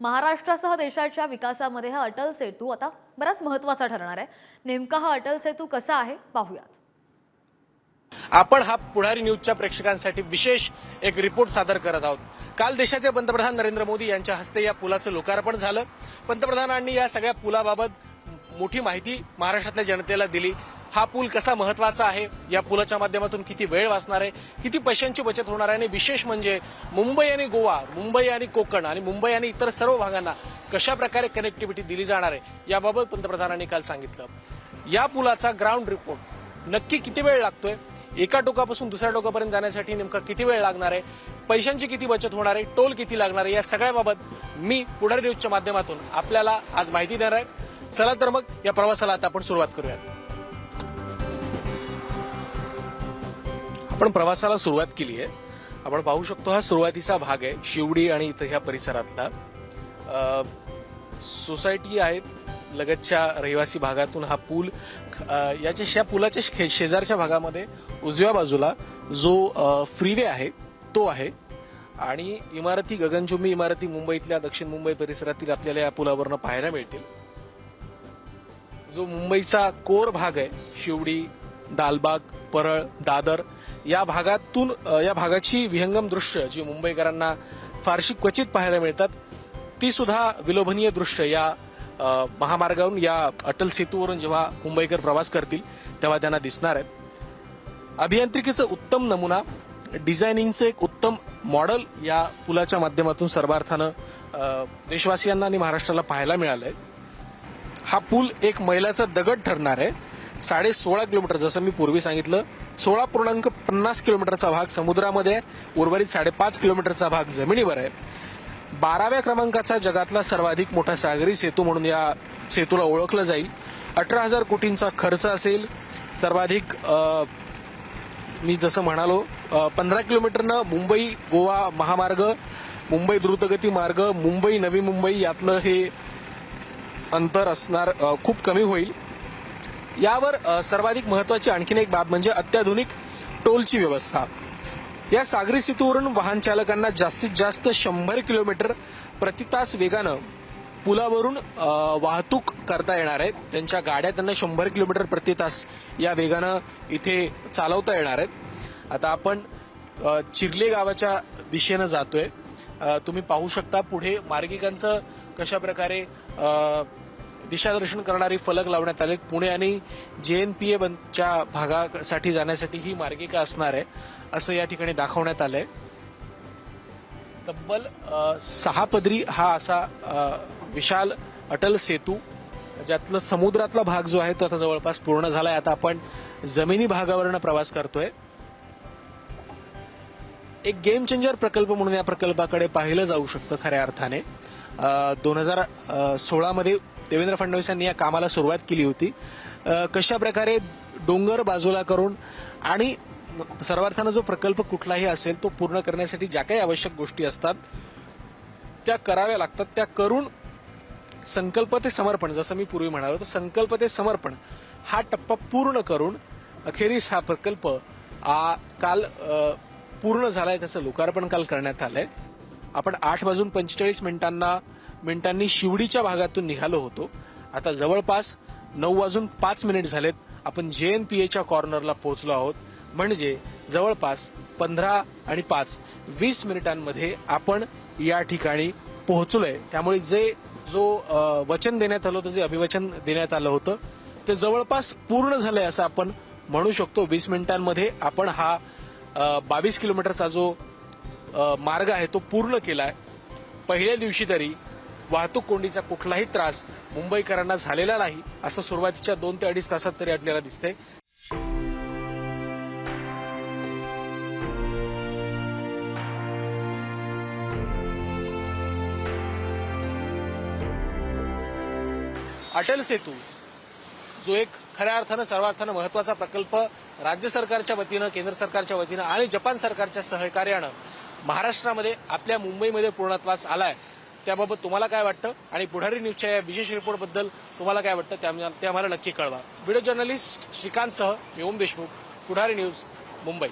महाराष्ट्रासह देशाच्या विकासामध्ये हा अटल सेतू आता बराच महत्त्वाचा ठरणार आहे. नेमका हा अटल सेतू कसा आहे पाहूयात. आपण हा पुढारी न्यूजच्या प्रेक्षकांसाठी विशेष एक रिपोर्ट सादर करत आहोत. काल देशाचे पंतप्रधान नरेंद्र मोदी यांच्या हस्ते या पुलाचं लोकार्पण झालं. पंतप्रधानांनी या सगळ्या पुलाबाबत मोठी माहिती महाराष्ट्रातल्या जनतेला दिली. हा पूल कसा महत्त्वाचा आहे? या पुलाच्या माध्यमातून किती वेळ वाचणार आहे? किती पैशांची बचत होणार आहे? आणि विशेष म्हणजे मुंबई आणि गोवा मुंबई आणि कोकण आणि मुंबई आणि इतर सर्व भागांना कशा प्रकारे कनेक्टिव्हिटी दिली जाणार आहे? याबाबत पंतप्रधानांनी काल सांगितलं. या पुलाचा ग्राउंड रिपोर्ट नक्की किती वेळ लागतोय? एका टोकापासून दुसऱ्या टोकापर्यंत जाण्यासाठी नेमका किती वेळ लागणार आहे? पैशांची किती बचत होणार आहे? टोल किती लागणार आहे? या सगळ्याबाबत मी पुढारी न्यूजच्या माध्यमातून आपल्याला आज माहिती देणार आहे. चला तर मग या प्रवासाला आता आपण सुरुवात करूयात. आपण प्रवासाला सुरुवात केली आहे. आपण पाहू शकतो हा सुरुवातीचा भाग आहे शिवडी आणि इथं ह्या परिसरातला. सोसायटी आहेत लगतच्या रहिवासी भागातून हा पूल याच्या या पुलाच्या शे- शेजारच्या भागामध्ये उजव्या बाजूला जो फ्रीवे आहे तो आहे. आणि इमारती गगनचुंबी इमारती मुंबईतल्या दक्षिण मुंबई परिसरातील आपल्याला या पुलावरनं पाहायला मिळतील. जो मुंबईचा कोर भाग आहे शिवडी दालबाग परळ दादर या भागातून या भागाची विहंगम दृश्य जी मुंबईकरांना फारशी क्वचित पाहायला मिळतात ती सुद्धा विलोभनीय दृश्य या महामार्गावरून या अटल सेतूवरून जेव्हा मुंबईकर प्रवास करतील तेव्हा त्यांना दिसणार आहेत. अभियांत्रिकीचं उत्तम नमुना डिझायनिंगचं एक उत्तम मॉडेल या पुलाच्या माध्यमातून सर्वार्थानं देशवासियांना आणि महाराष्ट्राला पाहायला मिळालंय. हा पूल एक मैलाचा दगड ठरणार आहे. साडे सोळा किलोमीटर जसं मी पूर्वी सांगितलं सोळा पूर्णांक पन्नास किलोमीटरचा भाग समुद्रामध्ये आहे. उर्वरित साडेपाच किलोमीटरचा भाग जमिनीवर आहे. बाराव्या क्रमांकाचा जगातला सर्वाधिक मोठा सागरी सेतू म्हणून या सेतूला ओळखलं जाईल. अठरा हजार कोटींचा खर्च असेल. सर्वाधिक मी जसं म्हणालो पंधरा किलोमीटरनं मुंबई गोवा महामार्ग मुंबई द्रुतगती मार्ग मुंबई नवी मुंबई यातलं हे अंतर असणार खूप कमी होईल. यावर सर्वाधिक महत्वाची आणखीन एक बाब म्हणजे अत्याधुनिक टोलची व्यवस्था. या सागरी सेतूवरून वाहन चालकांना जास्तीत जास्त शंभर किलोमीटर प्रति तास वेगानं पुलावरून वाहतूक करता येणार आहे. त्यांच्या गाड्या त्यांना शंभर किलोमीटर प्रतितास या वेगानं इथे चालवता येणार आहेत. आता आपण चिरले गावाच्या दिशेनं जातोय. तुम्ही पाहू शकता पुढे मार्गिकांचं कशा प्रकारे दिशादर्शन करणारी फलक लावण्यात आले पुणे आणि जे एन पी एच्या भागासाठी जाण्यासाठी ही मार्गिका असणार आहे असं या ठिकाणी दाखवण्यात आलंय. तब्बल सहा पदरी हा असा विशाल अटल सेतू ज्यातलं समुद्रातला भाग जो आहे तो आता जवळपास पूर्ण झालाय. आता आपण जमिनी भागावरनं प्रवास करतोय. एक गेम चेंजर प्रकल्प म्हणून या प्रकल्पाकडे पाहिलं जाऊ शकतं खऱ्या अर्थाने. दोन हजार सोळामध्ये देवेंद्र फडणवीस यांनी या कामाला सुरुवात केली होती. कशा प्रकारे डोंगर बाजूला करून आणि सर्वार्थानं जो प्रकल्प कुठलाही असेल तो पूर्ण करण्यासाठी ज्या काही आवश्यक गोष्टी असतात त्या कराव्या लागतात. त्या करून संकल्प ते समर्पण जसं मी पूर्वी म्हणालो तर संकल्प ते समर्पण हा टप्पा पूर्ण करून अखेरीस हा प्रकल्प आ, काल अ, पूर्ण झालाय त्याचं लोकार्पण काल करण्यात आलंय. आपण आठ वाजून पंचेचाळीस मिनिटांना मिनिटांनी शिवडीच्या भागातून निघालो होतो. आता जवळपास नऊ वाजून पाच मिनिट झालेत. आपण जे एन पी एच्या कॉर्नरला पोहोचलो आहोत. म्हणजे जवळपास पंधरा आणि पाच वीस मिनिटांमध्ये आपण या ठिकाणी पोहोचलोय. त्यामुळे जे जो वचन देण्यात आलं होतं जे अभिवचन देण्यात आलं होतं ते जवळपास पूर्ण झालंय असं आपण म्हणू शकतो. वीस मिनिटांमध्ये आपण हा बावीस किलोमीटरचा जो मार्ग आहे तो पूर्ण केलाय. पहिल्या दिवशी तरी वाहतूक कोंडीचा कुठलाही त्रास मुंबईकरांना झालेला नाही असं सुरुवातीच्या दोन ते अडीच तासात तरी आपल्याला दिसतंय. अटल सेतू जो एक खऱ्या अर्थानं सर्वार्थानं महत्त्वाचा प्रकल्प राज्य सरकारच्या वतीनं केंद्र सरकारच्या वतीनं आणि जपान सरकारच्या सहकार्यानं महाराष्ट्रामध्ये आपल्या मुंबईमध्ये पूर्णत्वास आलाय. त्याबाबत तुम्हाला काय वाटतं? आणि पुढारी न्यूजच्या या विशेष रिपोर्टबद्दल तुम्हाला काय वाटतं? ते आम्हाला- नक्की कळवा. व्हिडिओ जर्नलिस्ट श्रीकांतसह मी ओम देशमुख पुढारी न्यूज मुंबई.